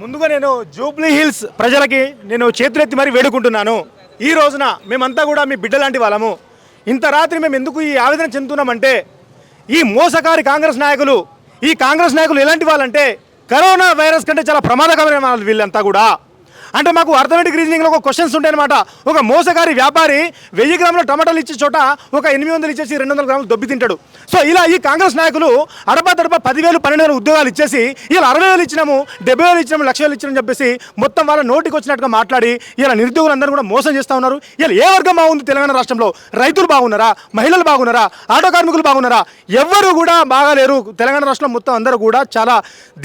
ముందుగా నేను Jubilee hills ప్రజలకి నేను చేతులెత్తి మరీ వేడుకుంటున్నాను. ఈ రోజున మేమంతా కూడా మీ బిడ్డ లాంటి వాళ్ళము. ఇంత రాత్రి మేము ఎందుకు ఈ ఆవేదన చెందుతున్నామంటే ఈ మోసకారి కాంగ్రెస్ నాయకులు ఈ కాంగ్రెస్ నాయకులు ఎలాంటి వాళ్ళంటే కరోనా వైరస్ కంటే చాలా ప్రమాదకరమైన వాళ్ళు వీళ్ళంతా కూడా. అంటే మాకు అర్థమెటిక్ రీజనింగ్లో ఒక క్వశ్చన్స్ ఉంటాయన్నమాట. ఒక మోసగారి వ్యాపారి వెయ్యి గ్రాముల టమాటాలు ఇచ్చే చోట ఒక ఎనిమిది వందలు ఇచ్చేసి రెండు వందల గ్రాములు దొబ్బి తింటాడు. సో ఇలా ఈ కాంగ్రెస్ నాయకులు అడపా తడప పదివేలు పన్నెండు వేల ఉద్యోగాలు ఇచ్చేసి ఇలా అరవై వేలు ఇచ్చినాము డెబ్బై వేలు ఇచ్చినాము లక్ష వేలు ఇచ్చినామని చెప్పేసి మొత్తం వాళ్ళ నోటికి వచ్చినట్టుగా మాట్లాడి ఇలా నిరుద్యోగులందరూ కూడా మోసం చేస్తూ ఉన్నారు. ఇలా ఏ వర్గం బాగుంది తెలంగాణ రాష్ట్రంలో? రైతులు బాగున్నారా? మహిళలు బాగున్నారా? ఆటో కార్మికులు బాగున్నారా? ఎవ్వరు కూడా బాగాలేరు. తెలంగాణ రాష్ట్రం మొత్తం అందరూ కూడా చాలా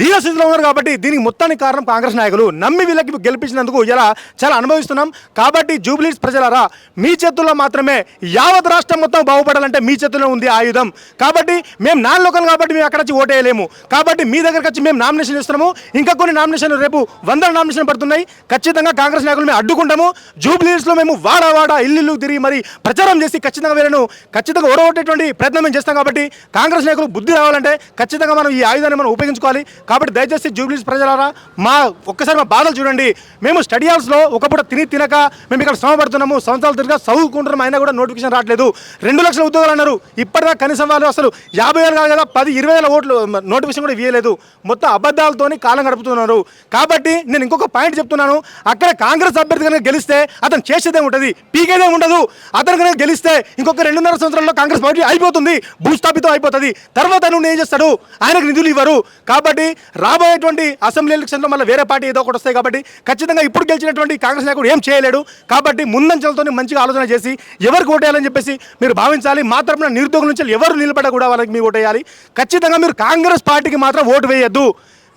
దీనస్థితిలో ఉన్నారు కాబట్టి దీనికి మొత్తానికి కారణం కాంగ్రెస్ నాయకులు. నమ్మి వీళ్ళకి చేసినందుకు ఇలా చాలా అనుభవిస్తున్నాం. కాబట్టి జూబ్లీస్ ప్రజలారా మీ చేతుల్లో మాత్రమే యావత్ రాష్ట్రం మొత్తం బాగుపడాలంటే మీ చేతుల్లో ఉంది ఆయుధం. కాబట్టి మేము నాన్ లోకల్ కాబట్టి మేము అక్కడ వచ్చి ఓటేయలేము. కాబట్టి మీ దగ్గరకు వచ్చి మేము నామినేషన్ ఇస్తున్నాము ఇంకా కొన్ని నామినేషన్లు రేపు వందల నామినేషన్ పడుతున్నాయి. ఖచ్చితంగా కాంగ్రెస్ నాయకులు మేము అడ్డుకుంటాము. జూబ్లీస్లో మేము వాడ వాడ ఇల్లు తిరిగి మరి ప్రచారం చేసి ఖచ్చితంగా వీళ్ళను ఖచ్చితంగా ఓడగొట్టేటువంటి ప్రయత్నం మేము చేస్తాం కాబట్టి కాంగ్రెస్ నాయకులు బుద్ధి రావాలంటే ఖచ్చితంగా మనం ఈ ఆయుధాన్ని మనం ఉపయోగించుకోవాలి. కాబట్టి దయచేసి జూబ్లీస్ ప్రజలారా మా ఒక్కసారి మా బాధలు చూడండి. మేము స్టడీ హాల్స్లో ఒకప్పుడు తిని తినక మేము ఇక్కడ శ్రమ పడుతున్నాము సంవత్సరాలు తిరిగా చదువుకుంటున్నాం అయినా కూడా నోటిఫికేషన్ రావట్లేదు. రెండు లక్షల ఉద్యోగాలు అన్నారు. ఇప్పటిదాకా కనీసం వాళ్ళు అసలు యాభై వేలు కాదు కదా పది ఇరవై వేల ఓట్లు నోటిఫికేషన్ కూడా ఇవ్వలేదు. మొత్తం అబద్ధాలతోని కాలం గడుపుతున్నారు. కాబట్టి నేను ఇంకొక పాయింట్ చెప్తున్నాను. అక్కడ కాంగ్రెస్ అభ్యర్థి కనుక గెలిస్తే అతను చేసేదే ఉంటుంది పీకేదే ఉండదు. అతను కనుక గెలిస్తే ఇంకొక రెండున్నర సంవత్సరాల్లో కాంగ్రెస్ పార్టీ అయిపోతుంది భూస్థాపితం అయిపోతుంది. తర్వాత నువ్వు ఏం చేస్తాడు? ఆయనకు నిధులు ఇవ్వరు. కాబట్టి రాబోయేటువంటి అసెంబ్లీ ఎలక్షన్లో మళ్ళీ వేరే పార్టీ ఏదో ఒకటి వస్తాయి కాబట్టి ఖచ్చితంగా ఇప్పుడు గెలిచినటువంటి కాంగ్రెస్ నాయకుడు ఏం చేయలేడు. కాబట్టి ముందంచెలతో మంచిగా ఆలోచన చేసి ఎవరికి ఓటేయాలని చెప్పేసి మీరు భావించాలి. మా తరపున నిరుద్యోగుల నుంచి ఎవరు నిలబడ కూడా వాళ్ళకి మీరు ఓటేయాలి. ఖచ్చితంగా మీరు కాంగ్రెస్ పార్టీకి మాత్రం ఓటు వేయద్దు.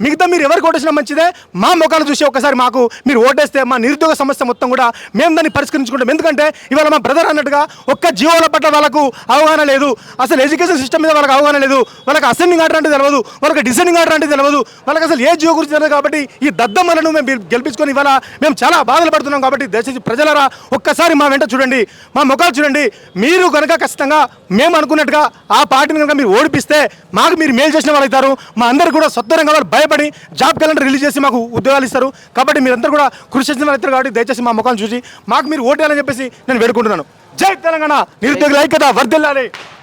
మిగతా మీరు ఎవరికి ఓటేసినా మంచిదే మా ముఖాలు చూసి ఒక్కసారి మాకు మీరు ఓటేస్తే మా నిరుద్యోగ సమస్య మొత్తం కూడా మేము దాన్ని పరిష్కరించుకుంటాం. ఎందుకంటే ఇవాళ మా బ్రదర్ అన్నట్టుగా ఒక్క జీవోల పట్ల వాళ్ళకు అవగాహన లేదు. అసలు ఎడ్యుకేషన్ సిస్టమ్ మీద వాళ్ళకి అవగాహన లేదు. వాళ్ళకి అసెండింగ్ ఆర్డర్ అంటే తెలియదు వాళ్ళకి డిసెండింగ్ ఆర్డర్ అంటే తెలియదు వాళ్ళకి అసలు ఏ జీవో గురించి తెలియదు కాబట్టి ఈ దద్దమ్మలను మేము గెలిపించుకొని ఇవాళ మేము చాలా బాధలు పడుతున్నాం కాబట్టి దయచేసి ప్రజలరా ఒక్కసారి మా వెంట చూడండి. మా ముఖాలు చూడండి. మీరు కనుక ఖచ్చితంగా మేము అనుకున్నట్టుగా ఆ పార్టీని కనుక మీరు ఓడిపిస్తే మాకు మీరు మేలు చేసిన వాళ్ళు అవుతారు. మా అందరు కూడా స్వతంత్రంగా వాళ్ళు భయపడి జాబ్ క్యాలెండర్ రిలీజ్ చేసి మాకు ఉద్యోగాలు ఇస్తారు. కాబట్టి మీరందరూ కూడా కృషి చేసిన వాళ్ళు కాబట్టి దయచేసి మా ముఖాలు చూసి మాకు మీరు ఓటేయాలని చెప్పేసి నేను వేడుకుంటున్నాను. జై తెలంగాణ. నిరుద్యోగుల ఐక్యత వర్ధిల్లాలి.